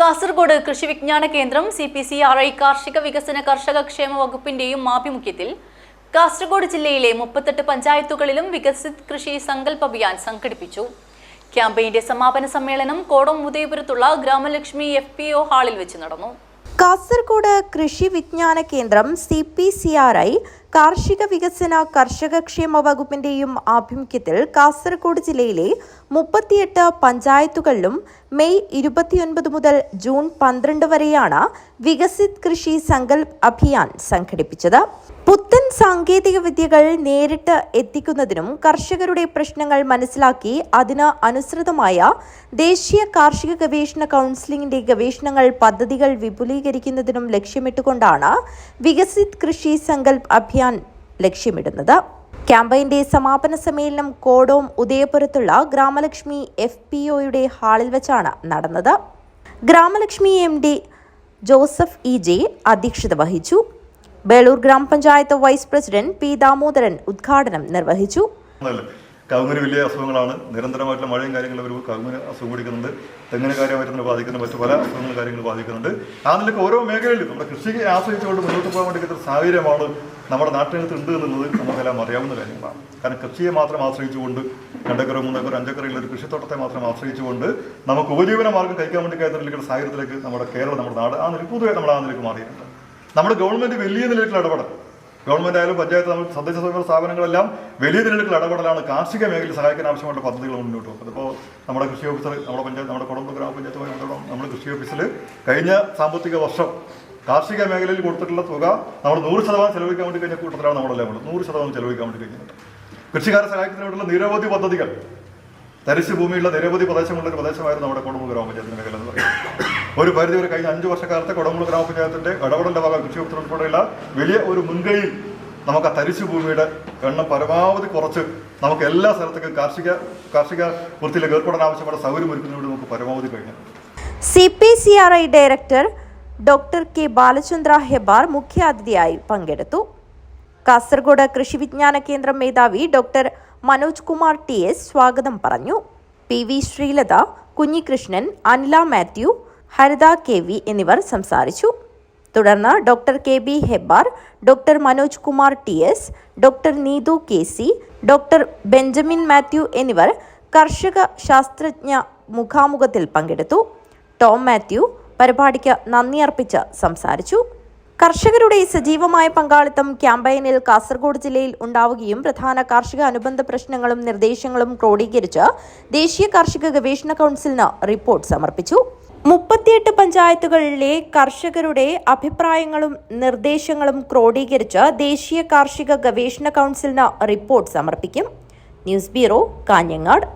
Kasaragod Krishi Vigyan Kendra C P C R I കാർഷിക വികസന കർഷക ക്ഷേമ വകുപ്പിന്റെയും ആഭിമുഖ്യത്തിൽ കാസർഗോഡ് ജില്ലയിലെ മുപ്പത്തെട്ട് പഞ്ചായത്തുകളിലും വികസിത് കൃഷി സങ്കല്പ അഭിയാൻ സംഘടിപ്പിച്ചു. ക്യാമ്പയിന്റെ സമാപന സമ്മേളനം കോടം ഉദയപുരത്തുള്ള ഗ്രാമലക്ഷ്മി എഫ് പി ഒ ഹാളിൽ വെച്ച് നടന്നു. Kasaragod Krishi Vigyan Kendra C P C R I കാർഷിക വികസന കർഷകക്ഷേമ വകുപ്പിന്റെയും ആഭിമുഖ്യത്തിൽ കാസർഗോഡ് ജില്ലയിലെ മുപ്പത്തിയെട്ട് പഞ്ചായത്തുകളിലും മെയ് ഇരുപത്തിയൊൻപത് മുതൽ ജൂൺ പന്ത്രണ്ട് വരെയാണ് വികസിത് കൃഷി സങ്കൽപ് അഭിയാൻ സംഘടിപ്പിച്ചത്. പുത്തൻ സാങ്കേതിക വിദ്യകൾ നേരിട്ട് എത്തിക്കുന്നതിനും കർഷകരുടെ പ്രശ്നങ്ങൾ മനസ്സിലാക്കി അതിന് അനുസൃതമായ ദേശീയ കാർഷിക ഗവേഷണ കൗൺസിലിംഗിന്റെ ഗവേഷണങ്ങൾ പദ്ധതികൾ വിപുലീകരിക്കുന്നതിനും ലക്ഷ്യമിട്ടുകൊണ്ടാണ് വികസിത് കൃഷി സങ്കൽപ് അഭിയാൻ ലക്ഷ്യമിടുന്നത്. ക്യാമ്പയിന്റെ സമാപന സമ്മേളനം കോടോം ഉദയപുരത്തുള്ള ഗ്രാമലക്ഷ്മി എഫ് പി ഒയുടെ ഹാളിൽ വെച്ചാണ് നടന്നത്. Gramalakshmi M D Joseph E J അധ്യക്ഷത വഹിച്ചു. ബേളൂർ ഗ്രാമപഞ്ചായത്ത് വൈസ് പ്രസിഡന്റ് പി ദാമോദരൻ ഉദ്ഘാടനം നിർവഹിച്ചു. കവുങ്ങിന് വലിയ അസുഖങ്ങളാണ്. നിരന്തരമായിട്ടുള്ള മഴയും കാര്യങ്ങളും ഒരു കവുങ്ങിന് അസുഖം പിടിക്കുന്നുണ്ട്. തെങ്ങിന് കാര്യമായിട്ട് ബാധിക്കുന്നുണ്ട് മറ്റു പല അസുഖങ്ങളും കാര്യങ്ങളും ബാധിക്കുന്നുണ്ട്. ആ നിലയ്ക്ക് ഓരോ മേഖലയിലും നമ്മുടെ കൃഷിയെ ആശ്രയിച്ചുകൊണ്ട് മുന്നോട്ട് പോകാൻ വേണ്ടി ഒരു സാഹചര്യമാണ് നമ്മുടെ നാട്ടിനകത്ത് ഉണ്ട് എന്നുള്ളത് നമുക്കെല്ലാം അറിയാവുന്ന കാര്യങ്ങളാണ്. കാരണം കൃഷിയെ മാത്രം ആശ്രയിച്ചുകൊണ്ട് രണ്ടക്കറോ മൂന്നക്കറോ അഞ്ചേക്കറയുള്ള ഒരു കൃഷിത്തോട്ടത്തെ മാത്രം ആശ്രയിച്ചുകൊണ്ട് നമുക്ക് ഉപജീവന മാർഗം കഴിക്കാൻ വേണ്ടി കഴിയുന്ന സാഹചര്യത്തിലേക്ക് നമ്മുടെ കേരളം നമ്മുടെ നാട് ആ നിലയ്ക്ക് പൊതുവെ നമ്മൾ ആ നിലയ്ക്ക് മാറിയിട്ടുണ്ട്. നമ്മുടെ ഗവൺമെന്റ് വലിയ നിലയിലുള്ള ഇടപെടൽ. ഗവൺമെന്റ് ആയാലും പഞ്ചായത്ത് നമ്മൾ തദ്ദേശ സ്വയംഭരണ സ്ഥാപനങ്ങളെല്ലാം വലിയ തിരഞ്ഞെടുക്കൽ ഇടപെടലാണ്. കാർഷിക മേഖലയിൽ സഹായിക്കാൻ ആവശ്യമുള്ള പദ്ധതികൾ മുന്നോട്ട് വെക്കുന്നത് ഇപ്പോൾ നമ്മുടെ കൃഷി ഓഫീസർ നമ്മുടെ പഞ്ചായത്ത് നമ്മുടെ കുടുംബ ഗ്രാമപഞ്ചായത്തുമായി ബന്ധപ്പെട്ട് നമ്മുടെ കൃഷി ഓഫീസിൽ കഴിഞ്ഞ സാമ്പത്തിക വർഷം കാർഷിക മേഖലയിൽ കൊടുത്തിട്ടുള്ള തുക നമ്മൾ നൂറ് ശതമാനം ചെലവഴിക്കാൻ വേണ്ടി കഴിഞ്ഞ കൂട്ടത്തിലാണ് നമ്മളെല്ലാം ഉള്ളത് നൂറ് ശതമാനം ചെലവഴിക്കാൻ വേണ്ടി കഴിഞ്ഞിട്ടുണ്ട് കൃഷിക്കാരെ സഹായിക്കുന്നതിന് വേണ്ടിയുള്ള നിരവധി പദ്ധതികൾ. തരിശ് ഭൂമിയുള്ള നിരവധി പ്രദേശമുള്ള ഒരു പ്രദേശമായിരുന്നു നമ്മുടെ കുടുംബ ഗ്രാമപഞ്ചായത്തിന്റെ മേഖല എന്ന് പറയുന്നത്. ഒരു പരിധി വരെ കഴിഞ്ഞ അഞ്ച് വർഷക്കാലത്തെ കൊടുമ്പ് ഗ്രാമപഞ്ചായത്തിന്റെ ഇടപെടലിന്റെ ഭാഗം കൃഷി ഓഫീസർ ഉൾപ്പെടെയുള്ള വലിയ ഒരു മുൻകൈയിൽ നമുക്ക് ആ തരിശു ഭൂമിയുടെ എണ്ണം പരമാവധി കുറച്ച് നമുക്ക് എല്ലാ സ്ഥലത്തേക്കും കാർഷിക കാർഷിക വൃത്തിയിലേക്ക് ഏർപ്പെടാൻ ആവശ്യമായ സൗകര്യം ഒരുക്കുന്നതിലൂടെ നമുക്ക് പരമാവധി കഴിഞ്ഞു. C P C R I director doctor K Balachandra Hebbar മുഖ്യാതിഥിയായി പങ്കെടുത്തു. കാസർഗോഡ് കൃഷി വിജ്ഞാന കേന്ദ്രം മേധാവി doctor Manoj Kumar T S സ്വാഗതം പറഞ്ഞു. P V Sreelatha Kunhikrishnan Anila Mathew Haritha K V എന്നിവർ സംസാരിച്ചു. തുടർന്ന് doctor K B Hebbar doctor Manoj Kumar T S doctor Neethu K C doctor Benjamin Mathew എന്നിവർ കർഷക ശാസ്ത്രജ്ഞ മുഖാമുഖത്തിൽ പങ്കെടുത്തു. ടോം മാത്യു പരിപാടിക്ക് നന്ദി അർപ്പിച്ച് സംസാരിച്ചു. കർഷകരുടെ സജീവമായ പങ്കാളിത്തം ക്യാമ്പയിനിൽ കാസർഗോഡ് ജില്ലയിൽ ഉണ്ടാവുകയും പ്രധാന കാർഷിക അനുബന്ധ പ്രശ്നങ്ങളും നിർദ്ദേശങ്ങളും ക്രോഡീകരിച്ച് ദേശീയ കാർഷിക ഗവേഷണ കൗൺസിലിന് റിപ്പോർട്ട് സമർപ്പിച്ചു. മുപ്പത്തിയെട്ട് പഞ്ചായത്തുകളിലെ കർഷകരുടെ അഭിപ്രായങ്ങളും നിർദ്ദേശങ്ങളും ക്രോഡീകരിച്ച് ദേശീയ കാർഷിക ഗവേഷണ കൗൺസിലിന് റിപ്പോർട്ട് സമർപ്പിക്കും. News bureau Kanhangad.